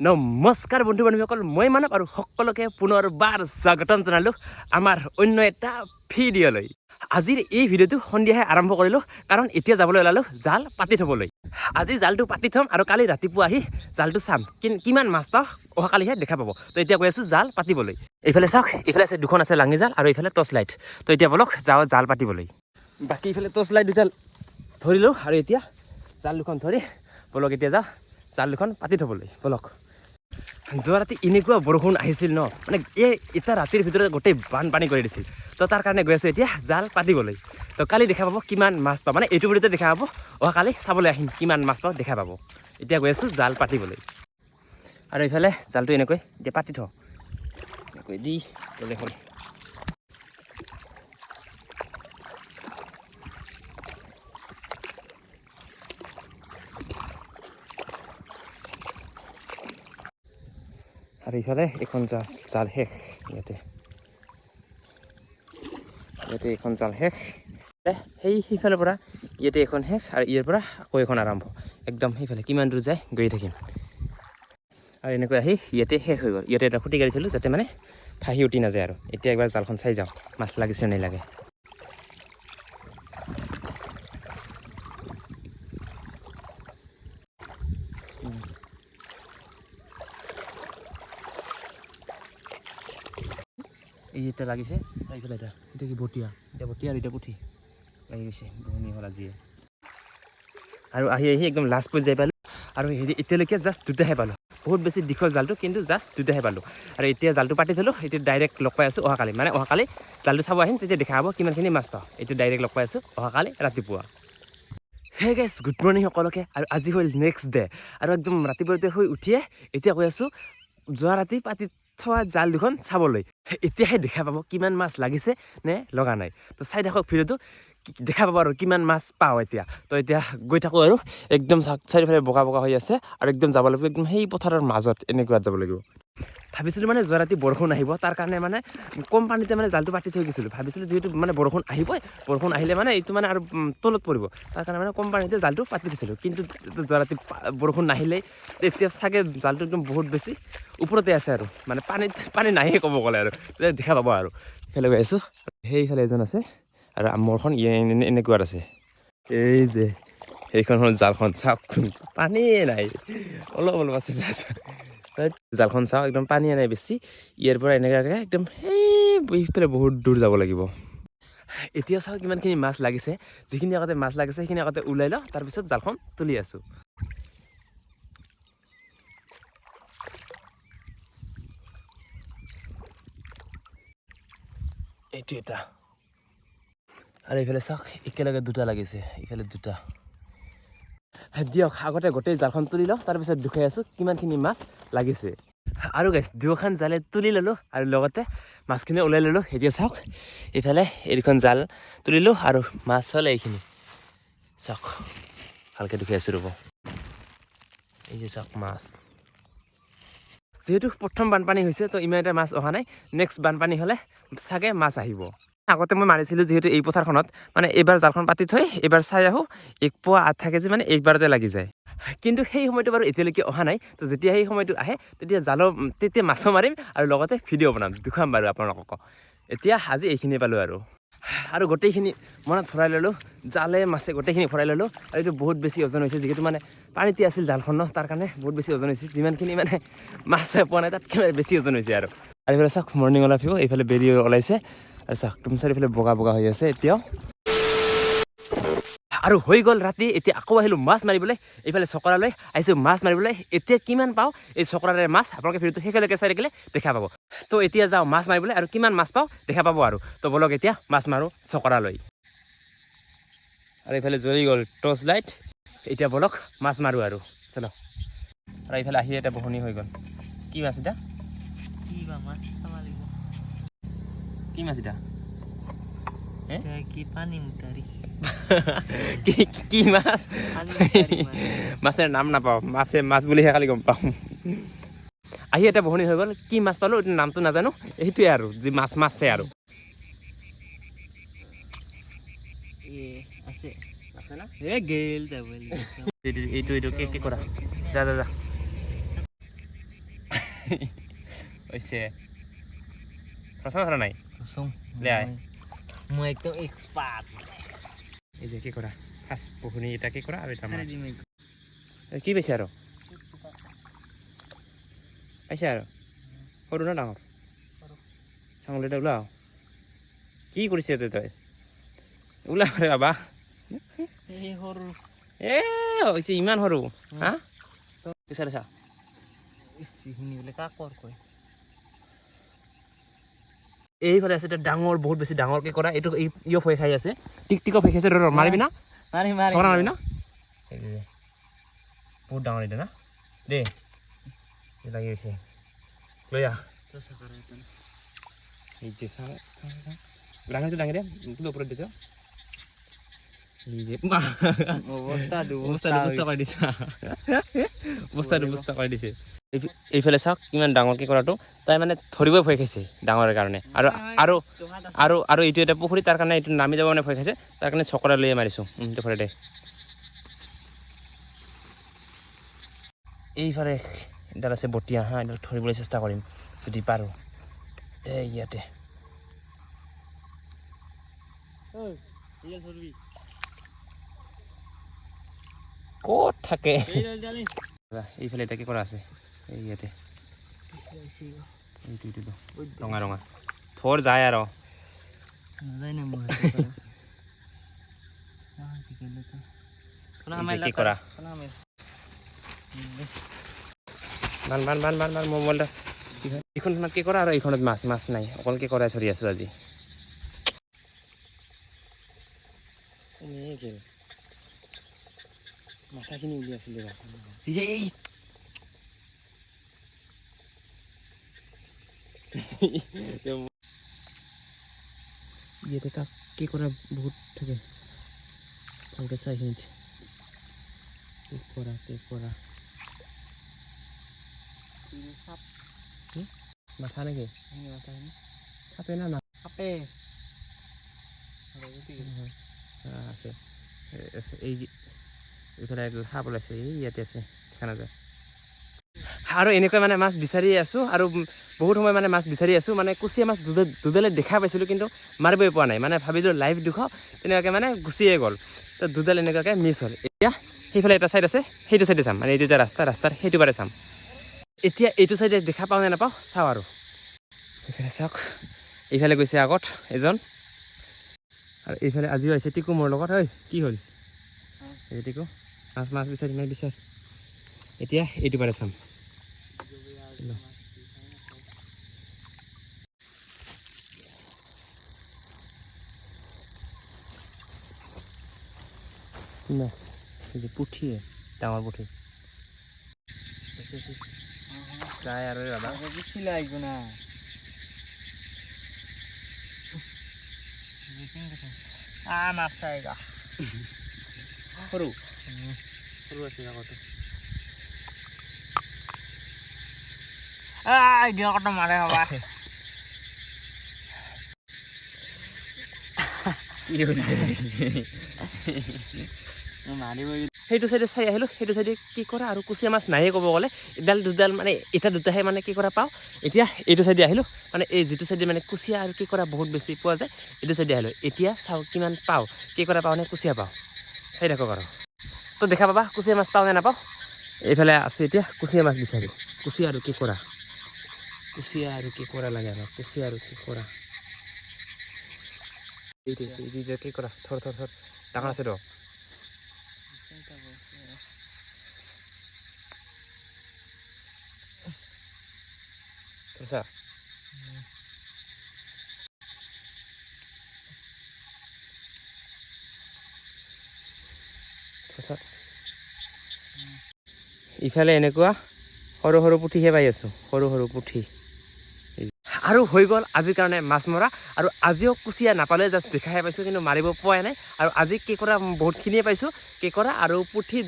নমস্কাৰ বন্ধু বান্ধৱীসকল, মই মানৱ আৰু সকলোকে পুনৰবাৰ স্বাগতম জনালোঁ আমাৰ অন্য এটা ভিডিঅ'লৈ। আজিৰ এই ভিডিঅ'টো সন্ধিয়াহে আৰম্ভ কৰিলোঁ, কাৰণ এতিয়া যাবলৈ ওলালোঁ জাল পাতি থ'বলৈ। আজি জালটো পাতি থ'ম আৰু কালি ৰাতিপুৱা আহি জালটো চাম কি- কিমান মাছ পাওঁ অহাকালিহে দেখা পাব। তো এতিয়া গৈ আছোঁ জাল পাতিবলৈ। এইফালে চাওক, এইফালে আছে দুখন আছে লাঙি জাল আৰু এইফালে টৰ্চ লাইট। তো এতিয়া বলক যাওঁ জাল পাতিবলৈ। বাকী এইফালে টৰ্চ লাইট দুটা ধৰিলোঁ আৰু এতিয়া জাল দুখন ধৰি বলক এতিয়া যাওঁ জাল দুখন পাতি থ'বলৈ। বলক। যোৱা ৰাতি এনেকুৱা বৰষুণ আহিছিল ন মানে এই এটা ৰাতিৰ ভিতৰত গোটেই বানপানী কৰি দিছিল। তো তাৰ কাৰণে গৈ আছোঁ এতিয়া জাল পাতিবলৈ। তো কালি দেখা পাব কিমান মাছ পাওঁ মানে এইটো ভিডিঅ'তে দেখা পাব অহাকালি চাবলৈ আহিম কিমান মাছ পাওঁ, দেখা পাব। এতিয়া গৈ আছোঁ জাল পাতিবলৈ। আৰু এইফালে জালটো এনেকৈ এতিয়া পাতি থওঁ। এনেকৈ দি গ'লে হ'ল আৰু ইফালে এখন জাল জাল শেষ ইয়াতে ইয়াতে এখন জাল শেষ সেই সিফালৰ পৰা ইয়াতে এখন শেষ আৰু ইয়াৰ পৰা আকৌ এখন আৰম্ভ একদম সেইফালে কিমান দূৰ যায় গৈ থাকিম আৰু এনেকৈ আহি ইয়াতে শেষ হৈ গ'ল ইয়াতে এটা খুঁটি গাড়িছিলোঁ যাতে মানে ফাঁহি উঠি নাযায় আৰু এতিয়া একবাৰ জালখন চাই যাওঁ মাছ লাগিছে নে লাগে লাগিছে। এইফালে এটা এতিয়া কি বটীয়া? এতিয়া বটীয়া আৰু পুঠি। লাগি গৈছে, বহনি হ'ল আজিয়ে। আৰু আহি আহি একদম লাষ্ট পৰ্যায় পালোঁ। আৰু এতিয়ালৈকে জাষ্ট দুটাহে পালোঁ। বহুত বেছি দীঘল জালটো, কিন্তু জাষ্ট দুটাহে পালোঁ। আৰু এতিয়া জালটো পাতি থ'লোঁ এতিয়া ডাইৰেক্ট লগ পাই আছোঁ অহাকালি। মানে অহাকালি জালটো চাব আহিম, তেতিয়া দেখা হ'ব কিমানখিনি মাছ পাওঁ। এতিয়া ডাইৰেক্ট লগ পাই আছোঁ অহাকালি ৰাতিপুৱা। হে গাইছ গুড মৰ্ণিং সকলোকে। আৰু আজি হ'ল নেক্সট ডে আৰু একদম ৰাতিপুৱাতে শুই উঠিয়ে এতিয়া কৈ আছোঁ, যোৱা ৰাতি পাতি থোৱা জাল দুখন চাবলৈ এতিয়াহে দেখা পাব কিমান মাছ লাগিছে নে লগা নাই। তো চাই থাকক ভিডিঅ'টো দেখা পাব আৰু কিমান মাছ পাওঁ এতিয়া। তো এতিয়া গৈ থাকোঁ আৰু একদম চাৰিওফালে বগা বগা হৈ আছে আৰু একদম যাব লাগিব একদম সেই পথাৰৰ মাজত এনেকুৱাত যাব লাগিব। ভাবিছিলোঁ মানে যোৱা ৰাতি বৰষুণ আহিব, তাৰ কাৰণে মানে কম পানীতে মানে জালটো পাতি থৈ গৈছিলোঁ ভাবিছিলোঁ যিহেতু মানে বৰষুণ আহিবই, বৰষুণ আহিলে মানে এইটো মানে আৰু তলত পৰিব। তাৰ কাৰণে মানে কম পানীতে জালটো পাতি দিছিলোঁ। কিন্তু যোৱা ৰাতি বৰষুণ নাহিলেই এতিয়া চাগে জালটো একদম বহুত বেছি ওপৰতে আছে আৰু। মানে পানীত, পানী নাহে ক'ব গ'লে আৰু। তেতিয়া দেখা পাব আৰু। ইফালে গৈ আছোঁ। সেইফালে এজন আছে আৰু মোৰখন ই- এনে- এনেকুৱাত আছে। এই যে, সেইখন হ'ল জালখন। চাওকচোন, পানীয়ে নাই। অলপ অলপ আছে জালখন চাওঁ, একদম পানীয়ে নাই বেছি। ইয়াৰ পৰা এনেকুৱাকৈ একদম সেই সেইফালে বহুত দূৰ যাব লাগিব। এতিয়া চাওঁ কিমানখিনি মাছ লাগিছে। যিখিনি আগতে মাছ লাগিছে, সেইখিনি আগতে ওলাই লওঁ, তাৰপিছত জালখন তুলি আছোঁ। এইটো এটা। আৰু এইফালে চাওক, একেলগে দুটা লাগিছে ইফালে দুটা। দিয়ক আগতে গোটেই জালখন তুলি লওঁ তাৰপিছত দুখাই আছোঁ কিমানখিনি মাছ লাগিছে। আৰু গাইছ দুয়োখন জালে তুলি ল'লোঁ আৰু লগতে মাছখিনি ওলাই ল'লোঁ। এতিয়া চাওক এইফালে এইখন জাল তুলিলোঁ আৰু মাছ হ'ল এইখিনি। চাওক ভালকৈ দুখাই আছোঁ ৰ'ব। এই যে চাওক মাছ। যিহেতু প্ৰথম বানপানী হৈছে তো ইমান এটা মাছ অহা নাই। নেক্সট বানপানী হ'লে চাগে মাছ আহিব। আগতে মই মাৰিছিলোঁ যিহেতু এই পথাৰখনত। মানে এইবাৰ জালখন পাতি থৈ এইবাৰ চাই আহোঁ, এক পোৱা আঠ কেজি মানে এইবাৰতে লাগি যায়। কিন্তু সেই সময়টো বাৰু এতিয়ালৈকে অহা নাই। তো যেতিয়া সেই সময়টো আহে, তেতিয়া জালৰ তেতিয়া মাছো মাৰিম আৰু লগতে ভিডিঅ' বনাম। দেখুৱাম বাৰু আপোনালোকক। এতিয়া আজি এইখিনিয়ে পালোঁ আৰু। আৰু গোটেইখিনি মনত ভৰাই ল'লোঁ। জালে, মাছে গোটেইখিনি ভৰাই ল'লোঁ। আৰু এইটো বহুত বেছি ওজন হৈছে, যিহেতু মানে পানীতে আছিল জালখন ন, তাৰ কাৰণে বহুত বেছি ওজন হৈছে। যিমানখিনি মানে মাছে পোৱা নাই, তাতকৈ মানে বেছি ওজন হৈছে আৰু। আৰু এইফালে চাওক মৰ্ণিং ফিব এইফালে বেৰি ওলাইছে। তুমি চাৰিওফালে বগা বগা হৈ আছে এতিয়াও। আৰু হৈ গ'ল ৰাতি এতিয়া আকৌ আহিলোঁ মাছ মাৰিবলৈ। এইফালে চকৰালৈ আহিছোঁ মাছ মাৰিবলৈ। এতিয়া কিমান পাওঁ? এই চকৰাৰে মাছ আপোনালোকে ভিডিঅ'টো শেষলৈকে চাই থাকিলে দেখা পাব। তো এতিয়া যাওঁ মাছ মাৰিবলৈ আৰু কিমান মাছ পাওঁ দেখা পাব আৰু। তো বলক এতিয়া মাছ মাৰোঁ চকৰালৈ। আৰু এইফালে জ্বলি গ'ল টৰ্চ লাইট। এতিয়া বলক মাছ মাৰোঁ আৰু। চলো। আৰু এইফালে আহি এটা বহনি হৈ গ'ল। কি মাছ এটা? কি বা মাছ চাব লাগিব। কি মাছ এটা কি মাছ। মাছের নাম নাপাওঁ। মাছে মাছ বুলিহে খালি গম পাওঁ। আহি এটা বহনি হৈ গ'ল। কি মাছ পালোঁ এইটো নামটো নাজানো। সেইটোৱে আৰু যি মাছ মাছে আৰু। এইটো এইটো কি কি কৰা? যা যা যা। হৈছে। কথা নাই? মই- একদম এই যে কি পুখুৰী এটা কি এটা কি পাইছে আৰু পাইছে আৰু সৰু না ডাঙৰ সৰু। ওলাও কি কৰিছে তই তই? ওলা ৰে বাবা। এ হৈছে ইমান সৰু হা? পিছা চা এইখিনি বোলে কাকৰ কয় এইফালে আছে এটা ডাঙৰ বহুত বেছি ডাঙৰকে কৰা এইটো এই ইয় ভয় খাই আছে। টিক টিকক ভয় খাইছে ৰ মাৰিবি না? মাৰি মাৰি চকৰা মাৰিবি না? বহুত ডাঙৰ এইটো না? দেই লাগি গৈছে। লৈ আহ। এই যে চাওঁ ডাঙৰটো ডাঙৰ দে ওপৰত দিছ অৱস্থা অৱস্থা কৰি দিছে। অৱস্থা দুবস্থা কৰি দিছে। এইফালে চাওক কিমান ডাঙৰকে কৰাটো। তাই মানে ধৰিবই ভয় খাইছে ডাঙৰৰ কাৰণে। আৰু আৰু আৰু আৰু এইটো এটা পুখুৰী তাৰ কাৰণে এইটো নামি যাব মানে ভয় খাইছে। তাৰ কাৰণে চকৰা লৈয়ে মাৰিছোঁ। এইটো ফালে দে। এইফালে এডাল আছে বটীয়া হা এডাল ধৰিবলৈ চেষ্টা কৰিম যদি পাৰোঁ। এই ইয়াতে ক'ত থাকে? এইফালে এতিয়া কি কৰা আছে। এই ইয়াতে। এইটো এইটো। ৰঙা ৰঙা। থৰ যায় আৰু। কৰা? মোবাইলটা। কি আৰু এইখনত মাছ মাছ নাই। অকল কি কৰাই ধৰি আছোঁ আজি। মাথাখিনি উলিয়াইছিলে। ইয়াতে তাক কি কৰা বহুত থাকে ভালকৈ চাই এইখিনিত কি কৰা কি কৰা মাথা নেকি সাপে না মাছ আছে আছে, এই সাপ ওলাইছে ইয়াতে আছে দেখা নাযায় আৰু এনেকৈ মানে মাছ বিচাৰি আছোঁ আৰু বহুত সময় মানে মাছ বিচাৰি আছোঁ মানে কুচিয়া মাছ দুডাল দুডালে দেখা পাইছিলোঁ কিন্তু মাৰিবই পৰা নাই। মানে ভাবিলোঁ লাইভ দেখুৱাওঁ তেনেকুৱাকৈ মানে গুচিয়ে গ'ল। তো দুডাল এনেকুৱাকৈ মিছ হ'ল। এতিয়া সেইফালে এটা ছাইড আছে, সেইটো ছাইডে চাম। মানে এইটো এটা ৰাস্তা, ৰাস্তাৰ সেইটো পাৰে চাম। এতিয়া এইটো ছাইডে দেখা পাওঁ নে নাপাওঁ, চাওঁ আৰু। চাওক, এইফালে গৈছে আগত এজন। আৰু এইফালে আজিও আহিছে। টিকু মোৰ লগত, ঐ, কি হ'ল? টিকু, মাছ মাছ বিচাৰি মাছ বিচাৰ। এতিয়া এইটো পাৰে চাম। এই যে পুঠিয়ে ডাঙৰ পুঠি। যায় আৰু এই বাবা। সৰু সৰু আছে আগতে মাৰে হবা? কি হৈছে মাৰিব সেইটো চাইডে চাই আহিলোঁ সেইটো চাইডে কি কৰা আৰু কুচিয়া মাছ নাহে ক'ব গ'লে। এডাল দুডাল মানে এটা দুটাহে মানে কি কৰা পাওঁ। এতিয়া এইটো চাইডে আহিলোঁ মানে এই যিটো চাইডে মানে কুচিয়া আৰু কি কৰা বহুত বেছি পোৱা যায় এইটো চাইডে আহিলোঁ। এতিয়া চাওঁ কিমান পাওঁ কি কৰা পাওঁ নে কুচিয়া পাওঁ। চাই থাকক আৰু। তো দেখা পাবা কুচিয়া মাছ পাওঁ নে নাপাওঁ। এইফালে আছোঁ এতিয়া কুচিয়া মাছ বিচাৰি কুচিয়া আৰু কি কৰা। কুচিয়া আৰু কি কৰা লাগে আমাক কুচিয়া আৰু কি কৰা কি কৰা থৰ থৰ থৰ ডাঙৰ আছে ৰ Terus তাৰপিছত ইফালে এনেকুৱা সৰু সৰু পুঠিহে পাই আছোঁ সৰু সৰু পুঠি আৰু হৈ গ'ল আজিৰ কাৰণে মাছ মৰা। আৰু আজিও কুচিয়া নাপালে জাষ্ট দেখাহে পাইছোঁ, কিন্তু মাৰিব পোৱাই নাই। আৰু আজি কি কৰা বহুতখিনিয়ে পাইছোঁ কি কৰা আৰু পুঠি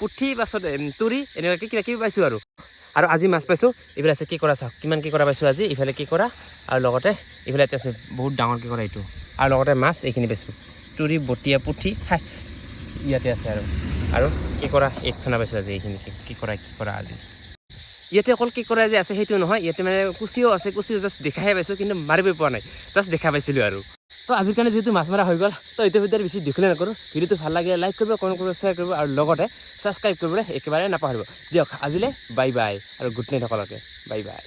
পুঠি পাছত তুৰি, এনেকুৱাকৈ কিবা কিবি পাইছোঁ আৰু। আৰু আজি মাছ পাইছোঁ, এইফালে আছে কি কৰা চাওক, কিমান কি কৰা পাইছোঁ আজি ইফালে কি কৰা আৰু লগতে ইফালে ইয়াতে আছে বহুত ডাঙৰ কি কৰা এইটো। আৰু লগতে মাছ, এইখিনি পাইছোঁ। তুৰি বটীয়া পুঠি, হাই, ইয়াতে আছে আৰু। আৰু কি কৰা এক থনা পাইছোঁ আজি, এইখিনি কি- কি কৰা কি কৰা আজি ইয়াতে অকল কি কৰা যে আছে সেইটো নহয়, ইয়াতে মানে কুচিও আছে কুচি জাষ্ট দেখাহে পাইছোঁ, কিন্তু মাৰিবই পোৱা নাই জাষ্ট দেখা পাইছিলোঁ আৰু। তো আজিৰ কাৰণে যিহেতু মাছ মৰা হৈ গ'ল, তো এইটো ভিডিঅ'ত বেছি দীঘলে নকৰোঁ ভিডিঅ'টো ভালো লাগে লাইক কৰিব কমেণ্ট কৰিব শ্বেয়াৰ কৰিব আৰু লগতে ছাবস্ক্ৰাইব কৰিবলৈ একেবাৰে নাপাহৰিব। দিয়ক, আজিলৈ বাই বাই আৰু গুড নাইট সকলোকে। Bye bye